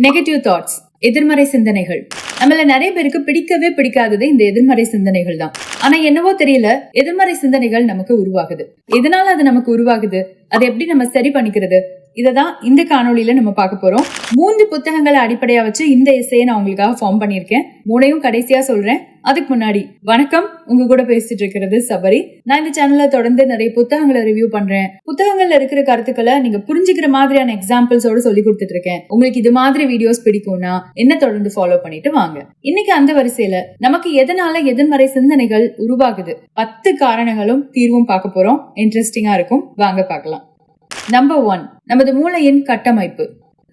Negative thoughts எதிர்மறை சிந்தனைகள். நம்மள நிறைய பேருக்கு பிடிக்கவே பிடிக்காதது இந்த எதிர்மறை சிந்தனைகள் தான். ஆனா என்னவோ தெரியல எதிர்மறை சிந்தனைகள் நமக்கு உருவாகுது. எதனால அது நமக்கு உருவாகுது? அதை எப்படி நம்ம சரி பண்ணிக்கிறது? இததான் இந்த காணொளியில நம்ம பார்க்க போறோம். மூன்று புத்தகங்களை அடிப்படையா வச்சு இந்த இசையை நான் உங்களுக்காக ஃபார்ம் பண்ணியிருக்கேன். மூணையும் கடைசியா சொல்றேன். அதுக்கு முன்னாடி வணக்கம். உங்க கூட பேசிட்டு இருக்கிறது சபரி. நான் இந்த சேனல்ல தொடர்ந்து நிறைய புத்தகங்களை ரிவ்யூ பண்றேன். புத்தகங்கள்ல இருக்கிற கருத்துக்களை நீங்க புரிஞ்சுக்கிற மாதிரியான எக்ஸாம்பிள்ஸோட சொல்லி கொடுத்துட்டு இருக்கேன். உங்களுக்கு இது மாதிரி வீடியோஸ் பிடிக்கும்னா என்ன தொடர்ந்து ஃபாலோ பண்ணிட்டு வாங்க. இன்னைக்கு அந்த வரிசையில நமக்கு எதனால எதிர்மறை சிந்தனைகள் உருவாகுது? பத்து காரணங்களும் தீர்வும் பார்க்க போறோம். இன்ட்ரெஸ்டிங்கா இருக்கும். வாங்க பார்க்கலாம். நம்பர் ஒன் நமது மூளையின் கட்டமைப்பு.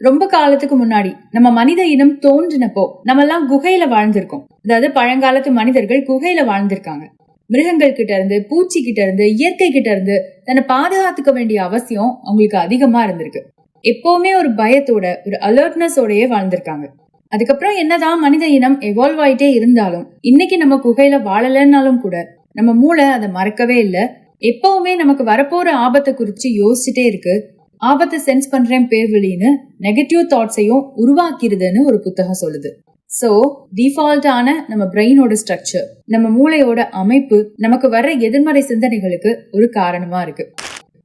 ரொம்ப காலத்துக்கு முன்னாடி நம்ம மனித இனம் தோன்றினப்போ நம்ம எல்லாம் குகையில வாழ்ந்திருக்கோம். அதாவது பழங்காலத்து மனிதர்கள் குகையில வாழ்ந்திருக்காங்க. மிருகங்கள் கிட்ட இருந்து பூச்சி கிட்ட இருந்து இயற்கை கிட்ட இருந்து தன்னை பாதுகாத்துக்க வேண்டிய அவசியம் அவங்களுக்கு அதிகமா இருந்திருக்கு. எப்பவுமே ஒரு பயத்தோட ஒரு அலர்ட்னஸோடயே வாழ்ந்திருக்காங்க. அதுக்கப்புறம் என்னதான் மனித இனம் எவால்வ் ஆயிட்டே இருந்தாலும் இன்னைக்கு நம்ம குகையில வாழலைன்னாலும் கூட நம்ம மூளை அதை மறக்கவே இல்லை. எப்பவுமே நமக்கு வரப்போற ஆபத்தை குறிச்சு யோசிச்சுட்டே இருக்கு. ஆபத்தை சென்ஸ் பண்றேன் பேர்வழின்னு நெகட்டிவ் தாட்ஸையும் உருவாக்கிருதுன்னு ஒரு புத்தகம் சொல்லுது. சோ டிஃபால்ட்டான நம்ம பிரெயினோட ஸ்ட்ரக்சர் நம்ம மூளையோட அமைப்பு நமக்கு வர்ற எதிர்மறை சிந்தனைகளுக்கு ஒரு காரணமா இருக்கு.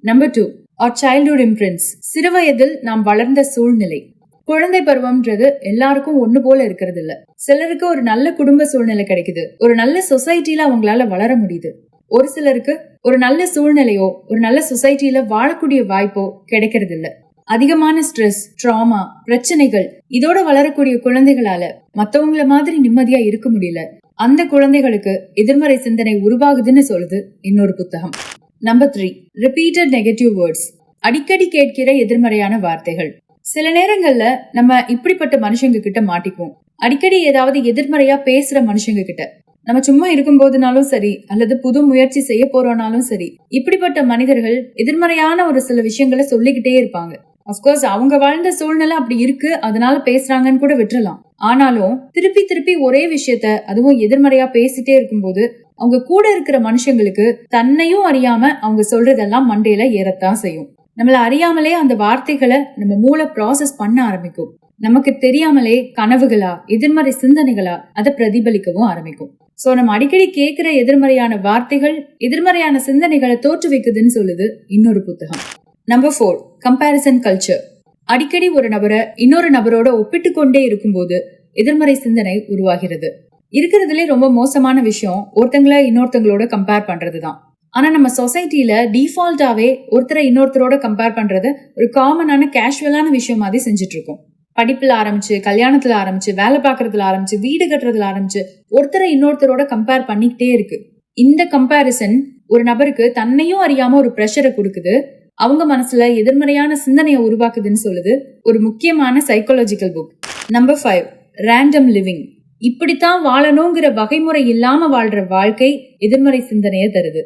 Number two are childhood imprints சிறுவயதில் நாம் வளர்ந்த சூழ்நிலை. குழந்தை பருவம்ன்றது எல்லாருக்கும் ஒண்ணு போல இருக்கிறது இல்ல சிலருக்கு ஒரு நல்ல குடும்ப சூழ்நிலை கிடைக்குது. ஒரு நல்ல சொசைட்டில அவங்களால வளர முடியுது. ஒரு சிலருக்கு ஒரு நல்ல சூழ்நிலையோ ஒரு நல்ல சொசைட்டில வாழக்கூடிய வாய்ப்போ கிடைக்கிறது இல்ல அதிகமான ஸ்ட்ரெஸ் ட்ராமா பிரச்சனைகள் இதோட வளரக்கூடிய குழந்தைகளால மத்தவங்கள மாதிரி நிம்மதியா இருக்க முடியல. அந்த குழந்தைகளுக்கு எதிர்மறை சிந்தனை உருவாகுதுன்னு சொல்லுது இன்னொரு புத்தகம். Number three repeated negative words அடிக்கடி கேட்கிற எதிர்மறையான வார்த்தைகள். சில நேரங்கள்ல நம்ம இப்படிப்பட்ட மனுஷங்க கிட்ட மாட்டிக்குவோம். அடிக்கடி ஏதாவது எதிர்மறையா பேசுற மனுஷங்க கிட்ட நம்ம சும்மா இருக்கும் போதுனாலும் சரி அல்லது புது முயற்சி செய்ய போறோம்னாலும் சரி இப்படிப்பட்ட மனிதர்கள் எதிர்மறையான ஒரு சில விஷயங்களை சொல்லிக்கிட்டே இருப்பாங்க. அப்கோர்ஸ் அவங்க வாழ்ந்த சூழ்நிலை அப்படி இருக்கு அதனால பேசுறாங்கன்னு கூட விட்டுறலாம். ஆனாலும் திருப்பி திருப்பி ஒரே விஷயத்த அதுவும் எதிர்மறையா பேசிட்டே இருக்கும்போது அவங்க கூட இருக்கிற மனுஷங்களுக்கு தன்னையும் அறியாம அவங்க சொல்றதெல்லாம் மண்டையில ஏறத்தான் செய்யும். நம்மள அறியாமலே அந்த வார்த்தைகளை நம்ம மூளை ப்ராசஸ் பண்ண ஆரம்பிக்கும். நமக்கு தெரியாமலே கனவுகளா எதிர்மறை சிந்தனைகளா அதை பிரதிபலிக்கவும் ஆரம்பிக்கும். சோ நம்ம அடிக்கடி கேட்கிற எதிர்மறையான வார்த்தைகள் எதிர்மறையான சிந்தனைகளை தோற்றுவிக்குதுன்னு சொல்லுது இன்னொரு புத்தகம். நம்பர் ஃபோர் கம்பேரிசன் கல்ச்சர் அடிக்கடி ஒரு நபரை இன்னொரு நபரோட ஒப்பிட்டு கொண்டே இருக்கும்போது எதிர்மறை சிந்தனை உருவாகிறது. இருக்கிறதுலே ரொம்ப மோசமான விஷயம் ஒருத்தங்களை இன்னொருத்தங்களோட கம்பேர் பண்றதுதான். ஆனா நம்ம சொசைட்டில டிஃபால்ட்டாவே ஒருத்தரை இன்னொருத்தரோட கம்பேர் பண்றது ஒரு காமனான கேஷுவலான விஷயம் மாதிரி செஞ்சுட்டு இருக்கோம். படிப்புல ஆரம்பிச்சு கல்யாணத்துல ஆரம்பிச்சு வேலை பார்க்கறதுல ஆரம்பிச்சு வீடு கட்டுறதுல ஆரம்பிச்சு ஒருத்தரை இன்னொருத்தரோட கம்பேர் பண்ணிக்கிட்டே இருக்கு. இந்த கம்பேரிசன் ஒரு நபருக்கு தன்னையும் அறியாம ஒரு ப்ரெஷரை கொடுக்குது. அவங்க மனசுல எதிர்மறையான சிந்தனையை உருவாக்குதுன்னு சொல்லுது ஒரு முக்கியமான psychological book number five random living இப்படித்தான் வாழணுங்கிற வகைமுறை இல்லாம வாழ்ற வாழ்க்கை எதிர்மறை சிந்தனையை தருது.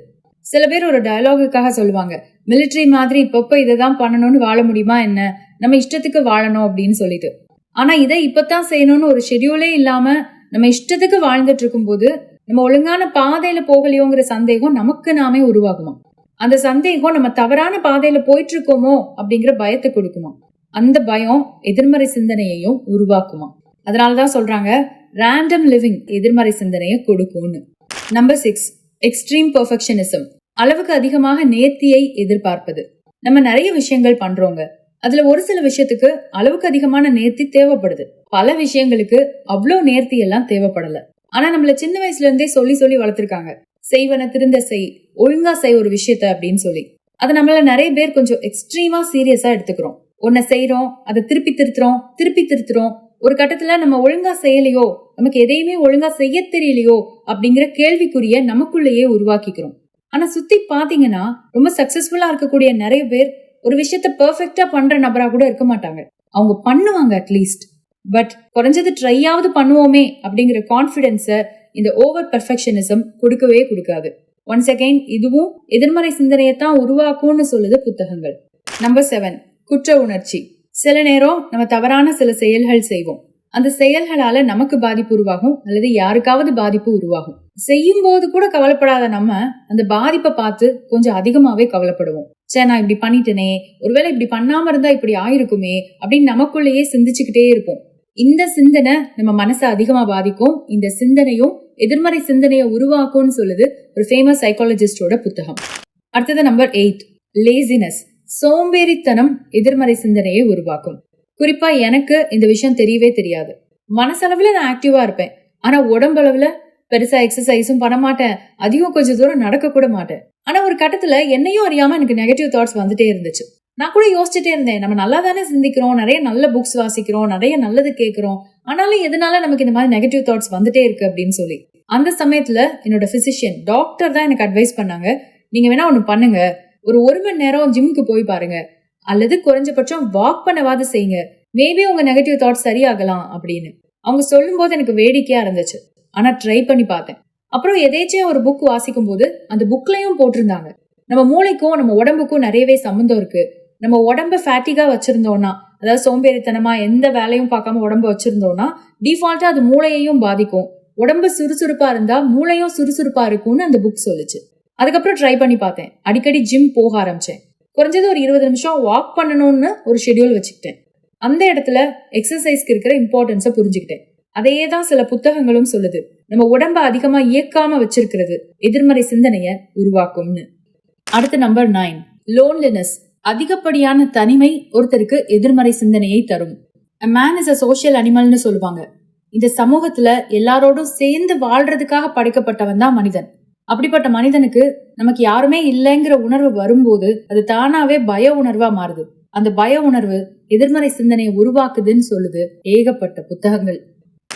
சில பேர் ஒரு டயலாகுக்காக சொல்லுவாங்க மிலிட்ரி மாதிரி இப்பப்போ இதை தான் பண்ணணும்னு வாழ முடியுமா என்ன? நம்ம இஷ்டத்துக்கு வாழணும் அப்படின்னு சொல்லிட்டு. ஆனா இதை இப்பதான் செய்யணும்னு ஒரு ஷெடியூலே இல்லாம நம்ம இஷ்டத்துக்கு வாழ்ந்துட்டு இருக்கும்போது நம்ம ஒழுங்கான பாதையில போகலையோங்கிற சந்தேகம் நமக்கு நாமே உருவாகுமா? அந்த சந்தேகம் நம்ம தவறான பாதையில போயிட்டு இருக்கோமோ அப்படிங்கிற பயத்தை கொடுக்குமா? அந்த பயம் எதிர்மறை சிந்தனையையும் உருவாக்குமா? அதனாலதான் சொல்றாங்க ரேண்டம் லிவிங் எதிர்மறை சிந்தனையை கொடுக்கும்னு. நம்பர் சிக்ஸ் எக்ஸ்ட்ரீம் பெர்ஃபெக்ஷனிசம் அளவுக்கு அதிகமாக நேர்த்தியை எதிர்பார்ப்பது. நம்ம நிறைய விஷயங்கள் பண்றோங்க. அதுல ஒரு சில விஷயத்துக்கு அளவுக்கு அதிகமான நேர்த்தி தேவைப்படுது. பல விஷயங்களுக்கு அவ்வளோ நேர்த்தி எல்லாம் தேவைப்படல. ஆனா நம்மள சின்ன வயசுல இருந்தே சொல்லி சொல்லி வளர்த்திருக்காங்க. செய்வன திருந்த செய் ஒழுங்கா செய் ஒரு விஷயத்த அப்படின்னு சொல்லி. அதை நம்மள நிறைய பேர் கொஞ்சம் எக்ஸ்ட்ரீமா சீரியஸா எடுத்துக்கிறோம். ஒன்ன செய்யறோம் அதை திருப்பி திருத்துறோம் திருப்பி திருத்துறோம். ஒரு கட்டத்துல நம்ம ஒழுங்கா செய்யலையோ நமக்கு எதையுமே ஒழுங்கா செய்ய தெரியலையோ அப்படிங்கிற கேள்விக்குரிய நமக்குள்ளேயே உருவாக்கிக்கிறோம். ஆனா சுத்தி பாத்தீங்கன்னா ரொம்ப சக்சஸ்ஃபுல்லா இருக்கக்கூடிய நிறைய பேர் ஒரு விஷயத்த பெர்ஃபெக்டா பண்ற நபரா கூட இருக்க மாட்டாங்க. அவங்க பண்ணுவாங்க அட்லீஸ்ட் பட் குறைஞ்சது ட்ரையாவது பண்ணுவோமே அப்படிங்கிற கான்பிடன்ஸ இந்த ஓவர் பெர்ஃபெக்ஷனிசம் கொடுக்கவே கொடுக்காது. ஒன்ஸ் அகெயின் இதுவும் எதிர்மறை சிந்தனையை தான் உருவாக்கும்னு சொல்லுது புத்தகங்கள். நம்பர் செவன் குற்ற உணர்ச்சி. சில நேரம் நம்ம தவறான சில செயல்கள் செய்வோம். அந்த செயல்களால நமக்கு பாதிப்பு உருவாகும் அல்லது யாருக்காவது பாதிப்பு உருவாகும். செய்யும் போது கூட கவலைப்படாத நம்ம அந்த பாதிப்பை பார்த்து கொஞ்சம் அதிகமாவே கவலைப்படுவோம். சே நான் இப்படி பண்ணிட்டேனே. ஒருவேளை இப்படி பண்ணாம இருந்தா இப்படி ஆயிருக்குமே அப்படின்னு நமக்குள்ளேயே சிந்திச்சுக்கிட்டே இருப்போம். இந்த சிந்தனை நம்ம மனசை அதிகமா பாதிக்கும். இந்த சிந்தனையும் எதிர்மறை சிந்தனையை உருவாக்கும்னு சொல்லுது ஒரு ஃபேமஸ் சைக்காலஜிஸ்டோட புத்தகம். அடுத்தது நம்பர் எயிட் லேசினஸ் சோம்பேறித்தனம் எதிர்மறை சிந்தனையை உருவாக்கும். குறிப்பா எனக்கு இந்த விஷயம் தெரியவே தெரியாது. மனசளவுல நான் ஆக்டிவா இருப்பேன். ஆனா உடம்பளவுல பெருசா எக்ஸசைஸும் பண்ண மாட்டேன். அதிகம் கொஞ்சம் தூரம் நடக்க கூட மாட்டேன். ஆனா ஒரு கட்டத்துல என்னையும் அறியாம எனக்கு நெகட்டிவ் தாட்ஸ் வந்துட்டே இருந்துச்சு. நான் கூட யோசிச்சுட்டே இருந்தேன். நம்ம நல்லா தானே சிந்திக்கிறோம். நிறைய நல்ல புக்ஸ் வாசிக்கிறோம். நிறைய நல்லது கேட்கிறோம் ஆனாலும் எதனால நமக்கு இந்த மாதிரி நெகட்டிவ் தாட்ஸ் வந்துட்டே இருக்கு அப்படின்னு சொல்லி. அந்த சமயத்துல என்னோட பிசிஷியன் டாக்டர் தான் எனக்கு அட்வைஸ் பண்ணாங்க. நீங்க வேணா ஒண்ணு பண்ணுங்க. ஒரு ஒரு மணி நேரம் ஜிம்முக்கு போய் பாருங்க. அல்லது குறைஞ்சபட்சம் வாக் பண்ணவாது செய்யுங்க. மேபி உங்க நெகட்டிவ் தாட்ஸ் சரியாகலாம் அப்படின்னு. அவங்க சொல்லும்போது எனக்கு வேடிக்கையா இருந்துச்சு. ஆனா ட்ரை பண்ணி பார்த்தேன். அப்புறம் எதேச்சும் ஒரு புக் வாசிக்கும் போது அந்த புக்லயும் போட்டிருந்தாங்க. நம்ம மூளைக்கும் நம்ம உடம்புக்கும் நிறையவே சம்மந்தம் இருக்கு. நம்ம உடம்ப ஃபேட்டிகா வச்சிருந்தோம்னா அதாவது சோம்பேறித்தனமா எந்த வேலையும் பார்க்காம உடம்ப வச்சிருந்தோம்னா டிஃபால்ட்டா அது மூளையையும் பாதிக்கும். உடம்பு சுறுசுறுப்பா இருந்தா மூளையும் சுறுசுறுப்பா இருக்கும்னு அந்த புக் சொல்லுச்சு. அதுக்கப்புறம் ட்ரை பண்ணி பார்த்தேன். அடிக்கடி ஜிம் போக ஆரம்பிச்சேன். குறைஞ்சது ஒரு இருபது நிமிஷம் வாக் பண்ணணும்னு ஒரு ஷெட்யூல் வச்சுக்கிட்டேன். அந்த இடத்துல எக்ஸசைஸ்க்கு இருக்கிற இம்பார்ட்டன்ஸை புரிஞ்சுக்கிட்டேன். அதையே தான் சில புத்தகங்களும் சொல்லுது. நம்ம உடம்ப அதிகமா இயக்காம வச்சிருக்கிறது எதிர்மறை சிந்தனைய உருவாக்கும்னு. அடுத்த நம்பர் நைன் லோன்லினஸ் அதிகப்படியான தனிமை ஒருத்தருக்கு எதிர்மறை சிந்தனையை தரும். A man is a அனிமல்னு சொல்லுவாங்க. இந்த சமூகத்துல எல்லாரோடும் சேர்ந்து வாழ்றதுக்காக படைக்கப்பட்டவன் தான் மனிதன். அப்படிப்பட்ட மனிதனுக்கு நமக்கு யாருமே இல்லைங்கிற உணர்வு வரும்போது அது தானாவே பய உணர்வா மாறுது. அந்த பய உணர்வு எதிர்மறை சிந்தனையை உருவாக்குதுன்னு சொல்லுது ஏகப்பட்ட புத்தகங்கள்.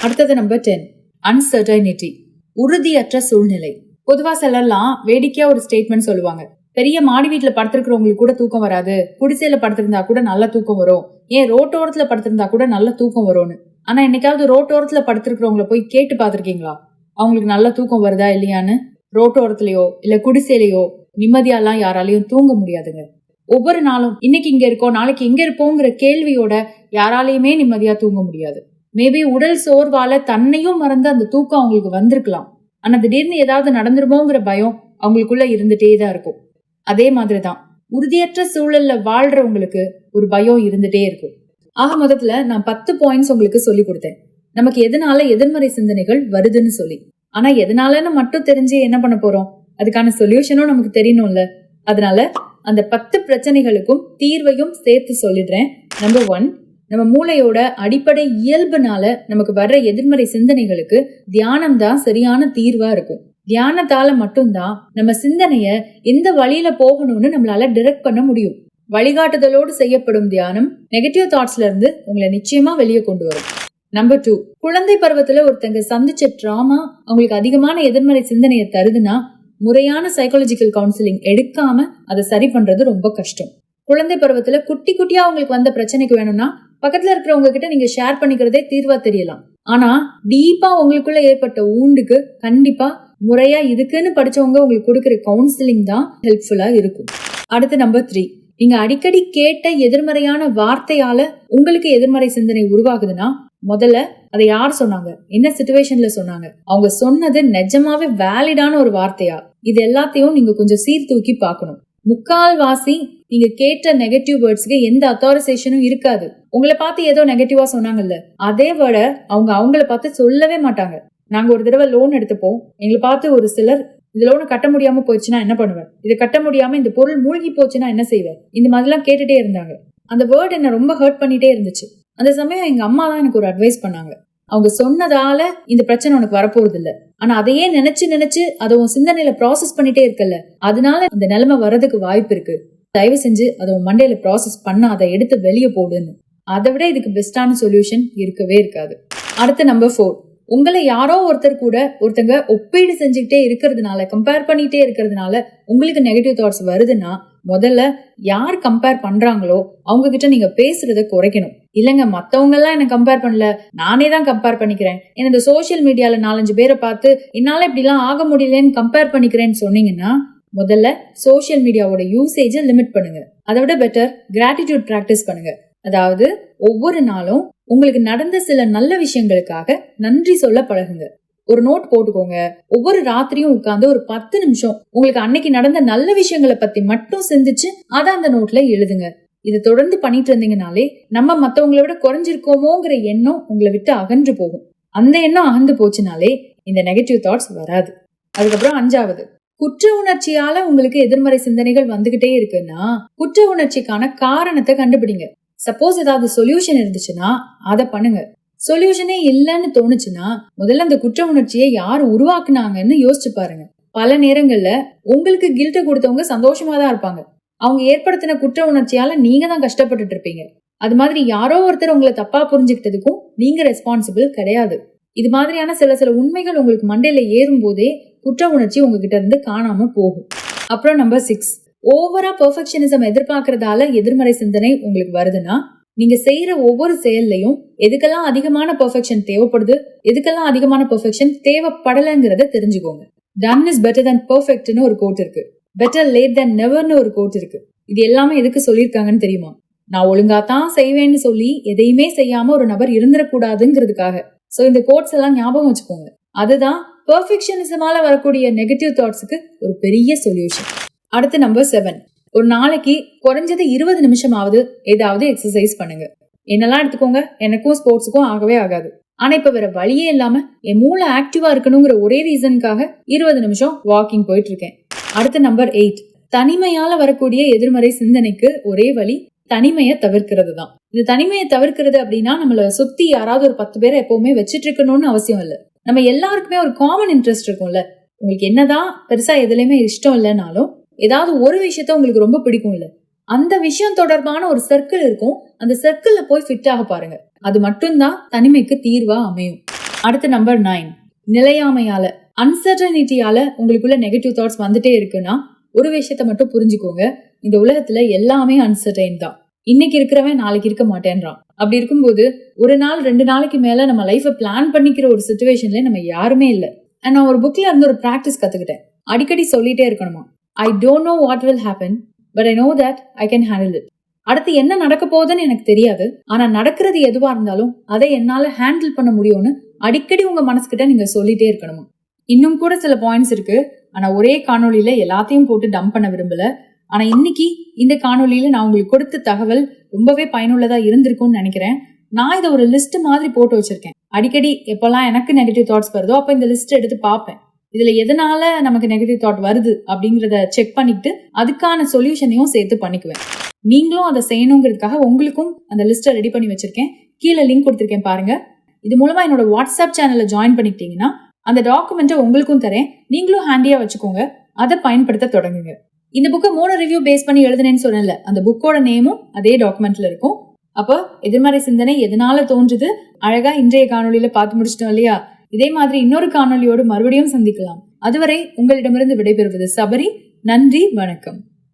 அடுத்தது நம்பர் டென் அன்சர்டைனிட்டி உறுதியற்ற சூழ்நிலை. பொதுவா சிலர்லாம் வேடிக்கையா ஒரு ஸ்டேட்மெண்ட் சொல்லுவாங்க. பெரிய மாடி வீட்டுல படுத்திருக்கிறவங்களுக்கு கூட தூக்கம் வராது. குடிசையில படுத்திருந்தா கூட நல்ல தூக்கம் வரும். ஏன் ரோட்டோரத்துல படுத்திருந்தா கூட நல்ல தூக்கம் வரும்னு? ஆனா என்னைக்காவது ரோட்டோரத்துல படுத்திருக்கிறவங்கள போய் கேட்டு பாத்திருக்கீங்களா அவங்களுக்கு நல்ல தூக்கம் வருதா இல்லையான்னு? ரோட்டோரத்துலயோ இல்ல குடிசையிலயோ நிம்மதியாலாம் யாராலையும் தூங்க முடியாதுங்க. ஒவ்வொரு நாளும் இன்னைக்கு இங்க இருக்கோம் நாளைக்கு எங்க இருப்போங்கிற கேள்வியோட யாராலையுமே நிம்மதியா தூங்க முடியாது. மேபி உடல் சோர்வால தன்னையும் மறந்து அந்த தூக்கம் அவங்களுக்கு வந்திருக்கலாம். ஆனா திடீர்னு ஏதாவது நடந்துருமோங்கிற பயம் அவங்களுக்குள்ள இருந்துட்டே தான் இருக்கும். அதே மாதிரிதான் உறுதியற்ற சூழல்ல வாழ்றவங்களுக்கு ஒரு பயம் இருந்துட்டே இருக்கும். ஆக மொத்தத்துல நான் பத்து பாயிண்ட்ஸ் உங்களுக்கு சொல்லி கொடுத்தேன். நமக்கு எதனால எதிர்மறை சிந்தனைகள் வருதுன்னு சொல்லி. ஆனா எதனாலன்னு மட்டும் தெரிஞ்சு என்ன பண்ண போறோம்? அதுக்கான சொல்யூஷனும் நமக்கு தெரியணும்ல. அதனால அந்த பத்து பிரச்சனைகளுக்கும் தீர்வையும் சேர்த்து சொல்லிடுறேன். நம்பர் ஒன் நம்ம மூளையோட அடிப்படை இயல்புனால நமக்கு வர்ற எதிர்மறை சிந்தனைகளுக்கு தியானம் தான் சரியான தீர்வா இருக்கும். தியானத்தால மட்டும்தான் நம்ம சிந்தனைய எந்த வழியில போகணும்னு நம்மளால டிரெக்ட் பண்ண முடியும். வழிகாட்டுதலோடு செய்யப்படும் தியானம் நெகட்டிவ் தாட்ஸ்ல இருந்து உங்களை நிச்சயமா வெளியே கொண்டு வரும். நம்பர் டூ குழந்தை பருவத்துல ஒருத்தங்க சந்திச்ச ட்ராமா அவங்களுக்கு அதிகமான எதிர்மறை சிந்தனையை தருதுன்னா முறையான சைக்காலஜிக்கல் கவுன்சிலிங் எடுக்காம அதை சரி பண்றது ரொம்ப கஷ்டம். குழந்தை பருவத்துல குட்டி குட்டியா அவங்களுக்கு வந்த பிரச்சனைக்கு வேணும்னா பக்கத்துல இருக்கிறவங்க கிட்ட நீங்க ஷேர் பண்ணிக்கிறதே தீர்வா தெரியலாம். ஆனா டீப்பா உங்களுக்குள்ள ஏற்பட்ட ஊண்டுக்கு கண்டிப்பா முறையா இதுக்குன்னு படிச்சவங்க உங்களுக்கு கொடுக்குற கவுன்சிலிங் தான் ஹெல்ப்ஃபுல்லா இருக்கும். அடுத்து நம்பர் த்ரீ நீங்க அடிக்கடி கேட்ட எதிர்மறையான வார்த்தையால உங்களுக்கு எதிர்மறை சிந்தனை உருவாகுதுன்னா முதல்ல அதை யார் சொன்னாங்க? என்ன சுச்சுவேஷன்ல சொன்னாங்க? அவங்க சொன்னது நிஜமாவே வேலிடான ஒரு வார்த்தையா? இது எல்லாத்தையும் நீங்க கொஞ்சம் சீர்தூக்கி பார்க்கணும். முக்கால்வாசி நீங்க கேட்ட நெகட்டிவ் வேர்ட்ஸ்க்கு எந்த அத்தாரிசேஷனும் இருக்காது. உங்களை பார்த்து ஏதோ நெகட்டிவா சொன்னாங்கல்ல அதே வேர்ட அவங்க அவங்கள பார்த்து சொல்லவே மாட்டாங்க. நாங்க ஒரு தடவை லோன் எடுத்துப்போம். எங்களை பார்த்து ஒரு சிலர் இந்த லோனை கட்ட முடியாம போயிடுச்சுன்னா என்ன பண்ணுவேன்? இதை கட்ட முடியாம இந்த பொருள் மூழ்கி போச்சுன்னா என்ன செய்வேன்? இந்த மாதிரிலாம் கேட்டுட்டே இருந்தாங்க. அந்த வேர்ட் என்ன ரொம்ப ஹர்ட் பண்ணிட்டே இருந்துச்சு. அந்த சமயம் எங்க அம்மா தான் எனக்கு ஒரு அட்வைஸ் பண்ணாங்க. அவங்க சொன்னதால இந்த பிரச்சனை உனக்கு வரப்போறது இல்ல ஆனா அதையே நினைச்சு நினைச்சு அதை உன் சிந்தனையில ப்ராசஸ் பண்ணிட்டே இருக்கல அதனால இந்த நிலைமை வர்றதுக்கு வாய்ப்பு இருக்கு. தயவு செஞ்சு அதை உன் மண்டையில ப்ராசஸ் பண்ண அதை எடுத்து வெளியே போடுன்னு. அதை விட இதுக்கு பெஸ்டான சொல்யூஷன் இருக்கவே இருக்காது. அடுத்த நம்பர் ஃபோர் உங்களை யாரோ ஒருத்தர் கூட ஒருத்தங்க ஒப்பீடு செஞ்சுக்கிட்டே இருக்கிறதுனால கம்பேர் பண்ணிட்டே இருக்கிறதுனால உங்களுக்கு நெகட்டிவ் தாட்ஸ் வருதுன்னா முதல்ல யார் கம்பேர் பண்றாங்களோ அவங்க கிட்ட நீங்க பேசுறத குறைக்கணும். இல்லைங்க மத்தவங்க எல்லாம் என்ன கம்பேர் பண்ணல? நானே தான் கம்பேர் பண்ணிக்கிறேன். ஏன்னா இந்த சோஷியல் மீடியால நாலஞ்சு பேரை பார்த்து என்னால இப்படிலாம் ஆக முடியலன்னு கம்பேர் பண்ணிக்கிறேன்னு சொன்னீங்கன்னா முதல்ல சோஷியல் மீடியாவோட யூசேஜை லிமிட் பண்ணுங்க. அதை விட பெட்டர் கிராட்டிடியூட் ப்ராக்டிஸ் பண்ணுங்க. அதாவது ஒவ்வொரு நாளும் உங்களுக்கு நடந்த சில நல்ல விஷயங்களுக்காக நன்றி சொல்ல பழகுங்க. ஒரு நோட் போட்டுக்கோங்க. ஒவ்வொரு ராத்திரியும் உட்காந்து ஒரு பத்து நிமிஷம் உங்களுக்கு அன்னைக்கு நடந்த நல்ல விஷயங்களை பத்தி மட்டும் சிந்திச்சு அதை அந்த நோட்ல எழுதுங்க. இதை தொடர்ந்து பண்ணிட்டு இருந்தீங்கனாலே நம்ம மத்தவங்களை விட குறைஞ்சிருக்கோமோங்கிற எண்ணம் உங்களை விட்டு அகன்று போகும். அந்த எண்ணம் அகந்து போச்சுனாலே இந்த நெகட்டிவ் தாட்ஸ் வராது. அதுக்கப்புறம் அஞ்சாவது குற்ற உணர்ச்சியால உங்களுக்கு எதிர்மறை சிந்தனைகள் வந்துகிட்டே இருக்குன்னா குற்ற உணர்ச்சிக்கான காரணத்தை கண்டுபிடிங்க. சப்போஸ் ஏதாவது சொல்யூஷன் இருந்துச்சுன்னா அதை பண்ணுங்க. சொல்யூஷனே இல்லைன்னு தோணுச்சுன்னா முதல்ல அந்த குற்ற உணர்ச்சியை யார் உருவாக்குனாங்கன்னு யோசிச்சு பாருங்க. பல நேரங்கள்ல உங்களுக்கு கில்ட்ட கொடுத்தவங்க சந்தோஷமா தான் இருப்பாங்க. அவங்க ஏற்படுத்தின குற்ற உணர்ச்சியால நீங்க தான் கஷ்டப்பட்டுட்டு இருப்பீங்க. அது மாதிரி யாரோ ஒருத்தர் உங்களை தப்பா புரிஞ்சுக்கிட்டதுக்கும் நீங்க ரெஸ்பான்சிபிள் கிடையாது. இது மாதிரியான சில சில உண்மைகள் உங்களுக்கு மண்டையில ஏறும் போதே குற்ற உணர்ச்சி உங்ககிட்ட இருந்து காணாம போகும். அப்புறம் நம்பர் சிக்ஸ் ஓவரா பெர்ஃபெக்ஷனிசம் எதிர்பார்க்கறதால எதிர்மறை சிந்தனை உங்களுக்கு வருதுன்னா நீங்க செய்யற ஒவ்வொரு செயல்லையும் எதுக்கெல்லாம் அதிகமான பெர்ஃபெக்ஷன் தேவைப்படுது எதுக்கெல்லாம் அதிகமான பெர்ஃபெக்ஷன் தேவைப்படலைங்கிறத தெரிஞ்சுக்கோங்க. டன் இஸ் பெட்டர் than பெர்ஃபெக்ட்னு ஒரு கோட் இருக்கு. பெட்டர் லேட் தென் நெவர்னு ஒரு கோட் இருக்கு. இது எல்லாமே எதுக்கு சொல்லியிருக்காங்கன்னு தெரியுமா? நான் ஒழுங்கா தான் செய்வேன்னு சொல்லி எதையுமே செய்யாம ஒரு நபர் இருந்துடக்கூடாதுங்கிறதுக்காக. சோ இந்த கோட்ஸ் எல்லாம் ஞாபகம் வச்சுக்கோங்க. அதுதான் பெர்ஃபெக்ஷனிசமால வரக்கூடிய நெகட்டிவ் தாட்ஸுக்கு ஒரு பெரிய சொல்யூஷன் அடுத்து நம்பர் செவன் ஒரு நாளைக்கு குறைஞ்சது இருபது நிமிஷமாவது ஏதாவது எக்ஸசைஸ் பண்ணுங்க. என்னெல்லாம் எடுத்துக்கோங்க? எனக்கும் ஸ்போர்ட்ஸுக்கும் ஆகவே ஆகாது. ஆனா இப்ப வேற வழியே இல்லாம என் மூளை ஆக்டிவா இருக்கணுங்கிற ஒரே ரீசனுக்காக இருபது நிமிஷம் வாக்கிங் போயிட்டு இருக்கேன் அடுத்த நம்பர் எயிட் தனிமையால வரக்கூடிய எதிர்மறை சிந்தனைக்கு ஒரே வழி தனிமையை தவிர்க்கிறது தான். இது தனிமையை தவிர்க்கிறது அப்படின்னா நம்மள சுத்தி யாராவது ஒரு பத்து பேரை எப்பவுமே வச்சிட்டு இருக்கணும்னு அவசியம் இல்ல. நம்ம எல்லாருக்குமே ஒரு காமன் இன்ட்ரெஸ்ட் இருக்கும்ல. உங்களுக்கு என்னதான் பெருசா எதுலயுமே இஷ்டம் இல்லைனாலும் ஏதாவது ஒரு விஷயத்த உங்களுக்கு ரொம்ப பிடிக்கும் இல்ல அந்த விஷயம் தொடர்பான ஒரு சர்க்கிள் இருக்கும். அந்த சர்க்கிள்ல போய் ஃபிட் ஆக பாருங்க. அது மட்டும்தான் தனிமைக்கு தீர்வா அமையும். அடுத்த நம்பர் நைன் நிலையாமையால அன்சர்டனிட்டியால உங்களுக்குள்ள நெகட்டிவ் தாட்ஸ் வந்துட்டே இருக்குன்னா ஒரு விஷயத்த மட்டும் புரிஞ்சுக்கோங்க. இந்த உலகத்துல எல்லாமே அன்சர்டைன் தான். இன்னைக்கு இருக்கிறவன் நாளைக்கு இருக்க மாட்டேன்றான். அப்படி இருக்கும்போது ஒரு நாள் ரெண்டு நாளைக்கு மேல நம்ம லைஃபை பிளான் பண்ணிக்கிற ஒரு சுச்சுவேஷன்ல நம்ம யாருமே இல்ல. நான் ஒரு புக்ல இருந்து ஒரு பிராக்டிஸ் கத்துக்கிட்டேன். அடிக்கடி சொல்லிட்டே இருக்கணுமா? I don't know what will happen but I know that I can handle it அடுத்து என்ன நடக்க போகுதுன்னு எனக்கு தெரியாது. ஆனா நடக்கிறது எதுவா இருந்தாலும் அதை என்னால ஹேண்டில் பண்ண முடியும்னு அடிக்கடி உங்க மனசுக்கிட்ட நீங்க சொல்லிட்டே இருக்கணுமா? இன்னும் கூட சில பாயிண்ட்ஸ் இருக்கு. ஆனா ஒரே காணொளியில எல்லாத்தையும் போட்டு டம்ப் பண்ண விரும்பல. ஆனா இன்னைக்கு இந்த காணொலியில நான் உங்களுக்கு கொடுத்த தகவல் ரொம்பவே பயனுள்ளதா இருந்திருக்கும்னு நினைக்கிறேன். நான் இதை ஒரு லிஸ்ட் மாதிரி போட்டு வச்சிருக்கேன். அடிக்கடி எப்பெல்லாம் எனக்கு நெகட்டிவ் தாட்ஸ் வருதோ அப்ப இந்த லிஸ்ட் எடுத்து பார்ப்பேன். இதுல எதனால நமக்கு நெகட்டிவ் தாட் வருது அப்படிங்கறத செக் பண்ணிட்டு அதுக்கான சொல்யூஷனையும் சேர்த்து பண்ணிக்குவேன். நீங்களும் அதை செய்யணுங்கிறதுக்காக உங்களுக்கும் அந்த லிஸ்ட்டை ரெடி பண்ணி வச்சிருக்கேன். கீழே லிங்க் கொடுத்துருக்கேன் பாருங்க. இது மூலமா என்னோட வாட்ஸ்அப் சேனல்ல ஜாயின் பண்ணிக்கிட்டீங்கன்னா அந்த டாக்குமெண்ட்டை உங்களுக்கும் தரேன். நீங்களும் ஹேண்டியா வச்சுக்கோங்க. அதை பயன்படுத்த தொடங்குங்க. இந்த புக்கை மூணு ரிவ்யூ பேஸ் பண்ணி எழுதுனேன்னு சொன்னல அந்த புக்கோட நேமும் அதே டாக்குமெண்ட்ல இருக்கும். அப்போ எதிர்மறை சிந்தனை எதனால தோன்றுது? அழகா இன்றைய காணொளியில பார்த்து முடிச்சிட்டோம் இல்லையா? இதே மாதிரி இன்னொரு காணொளியோடு மறுபடியும் சந்திக்கலாம். அதுவரை உங்களிடமிருந்து விடைபெறுவது சபரி. நன்றி வணக்கம்.